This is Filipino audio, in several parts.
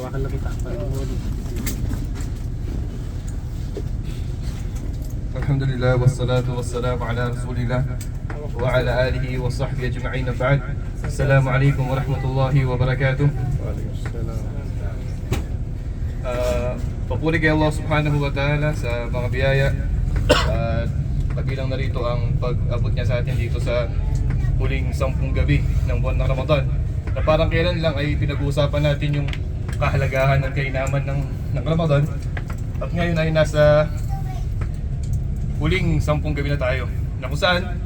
Hawakan lang kita. Paano الحمد لله والصلاة والسلام على رسول الله وعلى آله وصحبه أجمعين بعد السلام عليكم ورحمة الله وبركاته uh, Papuri kay Allah subhanahu wa ta'ala sa mga biyaya at kabilang na rito ang pag-abot niya sa atin dito sa huling sampung gabi ng buwan ng Ramadan na parang kailan lang ay pinag-uusapan natin yung kahalagahan ng kainaman ng, ng Ramadan. At ngayon ay nasa huling sampung gabi na tayo na kung saan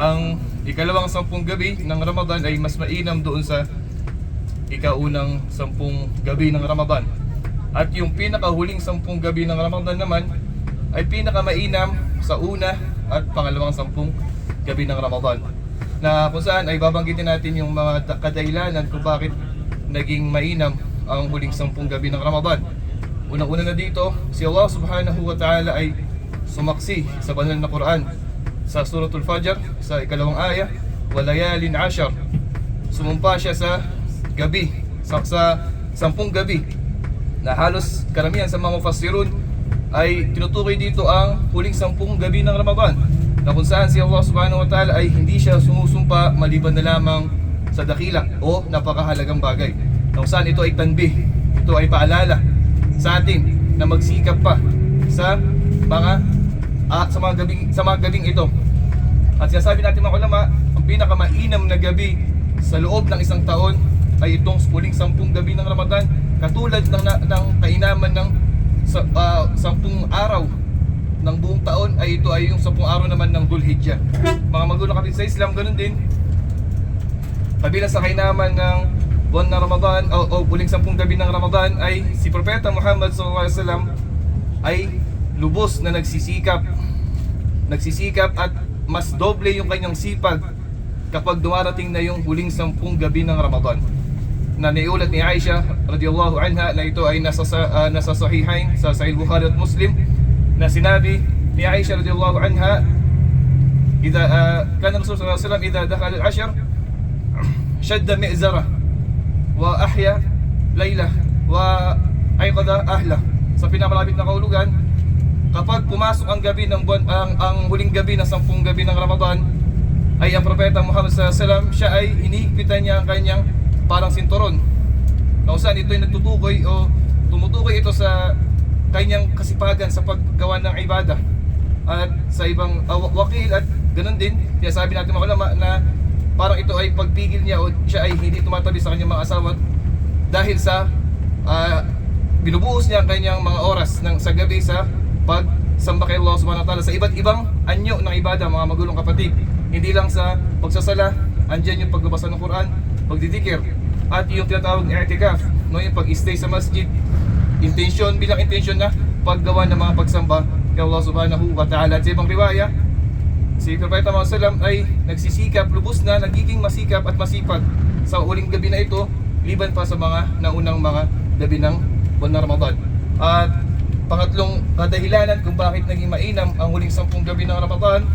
ang ikalawang sampung gabi ng Ramadan ay mas mainam doon sa ikaunang sampung gabi ng Ramadan. At yung pinakahuling sampung gabi ng Ramadan naman ay pinakamainam sa una at pangalawang sampung gabi ng Ramadan. Na kung saan ay babanggitin natin yung mga da- kadahilanan kung bakit naging mainam ang huling sampung gabi ng Ramadan. Unang-una na dito, si Allah subhanahu wa ta'ala ay sumaksi sa banal na Quran sa Suratul Fajr sa ikalawang aya walayalin ashar. Sumumpa siya sa gabi sa, sa sampung gabi na halos karamihan sa mga mufassirun ay tinutukoy dito ang huling sampung gabi ng Ramadan na kung saan si Allah subhanahu wa ta'ala ay hindi siya sumusumpa maliban na lamang sa dakila o napakahalagang bagay kung saan ito ay tanbih ito ay paalala sa atin na magsikap pa sa mga ah, sa mga gabing sa mga gabing ito. At sinasabi natin mga ulama, ang pinakamainam na gabi sa loob ng isang taon ay itong huling sampung gabi ng Ramadan katulad ng, na- ng kainaman ng sa, ah, sampung araw ng buong taon ay ito ay yung sampung araw naman ng Dhul-Hijjah. Mga magulang kapit sa Islam, ganun din. Kabilang sa kainaman ng buwan ng Ramadan o, o huling sampung gabi ng Ramadan ay si Propeta Muhammad SAW ay lubos na nagsisikap nagsisikap at mas doble yung kanyang sipag kapag dumarating na yung huling sampung gabi ng Ramadan na niulat ni Aisha radiyallahu anha na ito ay nasa, sa, ah, nasa sahihain sa Sahih Bukhari at Muslim na sinabi ni Aisha radiyallahu anha إذا آه، كان الرسول صلى الله عليه وسلم إذا دخل العشر شد مئزره wa ahya layla wa ayqadha ahla. Sa pinapalapit na kaulugan kapag pumasok ang gabi ng buwan ang, ang huling gabi ng sampung gabi ng Ramadan ay ang propeta Muhammad SAW siya ay inihigpitan niya ang kanyang parang sinturon. Na saan ito ay nagtutukoy o tumutukoy ito sa kanyang kasipagan sa paggawa ng ibadah at sa ibang uh, wakil at ganun din kaya sabi natin mga ulama na parang ito ay pagpigil niya o siya ay hindi tumatabi sa kanyang mga asawa dahil sa ah, binubuhos niya ang kanyang mga oras ng sa gabi sa pagsamba kay Allah subhanahu wa ta'ala sa iba't ibang anyo ng ibada mga magulong kapatid. Hindi lang sa pagsasala andyan yung pagbabasa ng Quran pagdidikir at yung tinatawag na i'tikaf no yung pag-stay sa masjid. Intention bilang intention na paggawa ng mga pagsamba kay Allah subhanahu wa ta'ala. At sa ibang riwaya si Propeta Muhammad ay nagsisikap lubos na nagiging masikap at masipag. Sa uling gabi na ito liban pa sa mga naunang mga gabi ng buwan ng Ramadan. At pangatlong kadahilanan kung bakit naging mainam ang huling sampung gabi ng Ramadan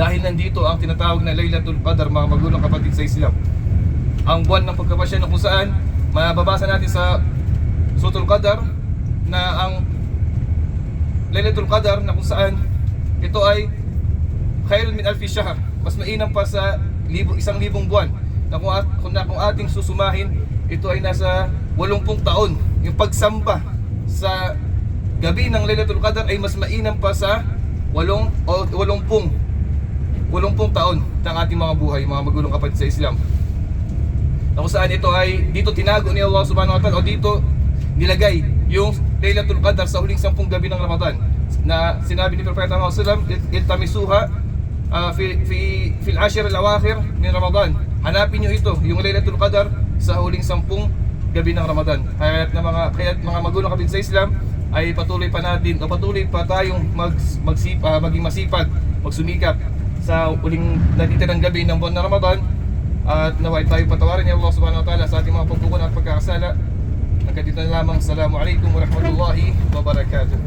dahil nandito ang tinatawag na Laylatul Qadar mga magulang kapatid sa Islam. Ang buwan ng pagkapasya na kung saan mababasa natin sa Sutul Qadar na ang Laylatul Qadar na kung saan ito ay khairun min alfi shahr. Mas mainam pa sa libo, isang libong buwan. Na kung, at, kung, na kung ating susumahin ito ay nasa 80 taon. Yung pagsamba sa gabi ng Lailatul Qadar ay mas mainam pa sa 8 o 80 80 taon ng ating mga buhay mga magulong kapatid sa Islam. Na kung saan ito ay dito tinago ni Allah subhanahu wa ta'ala o dito nilagay yung Laylatul Qadar sa huling sampung gabi ng Ramadan. Na sinabi ni Propeta Muhammad sallallahu alaihi wasallam iltamisuha ah, fi fi fil ashir al awakhir min Ramadan hanapin niyo ito yung Laylatul Qadar sa huling sampung gabi ng Ramadan kaya na mga kaya mga magulang kapatid sa Islam ay patuloy pa natin o patuloy pa tayong mag, magsip, ah, maging masipag magsumikap sa huling natitirang gabi ng buwan ng Ramadan at naway tayo patawarin ni Allah subhanahu wa ta'ala sa ating mga pagkukunan at pagkakasala. Hanggang dito na lamang. Assalamualaikum warahmatullahi wabarakatuh.